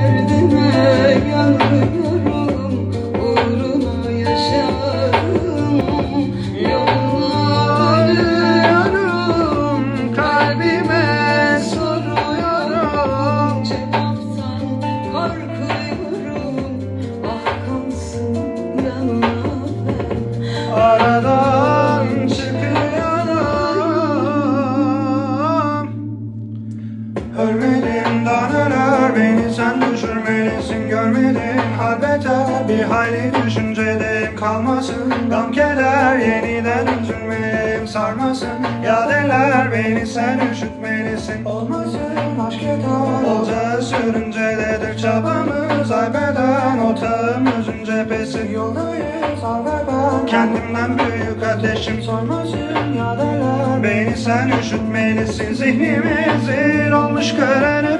Derdime beni sen düşürmelisin Görmedin. Halbeter bir hayli düşüncedeyim Kalmasın gam keder yeniden üzülmeyeyim Sarmasın yadeler beni sen üşütmelisin. Olmasın aşk yeter. Olacağı sürüncededir çabamız Aybeden otağımızın cephesi. Yoldayız al ve ben Kendimden büyük ateşim. Sormasın yadeler Beni sen üşütmelisin. Zihnimizin olmuş karen hep üzümleri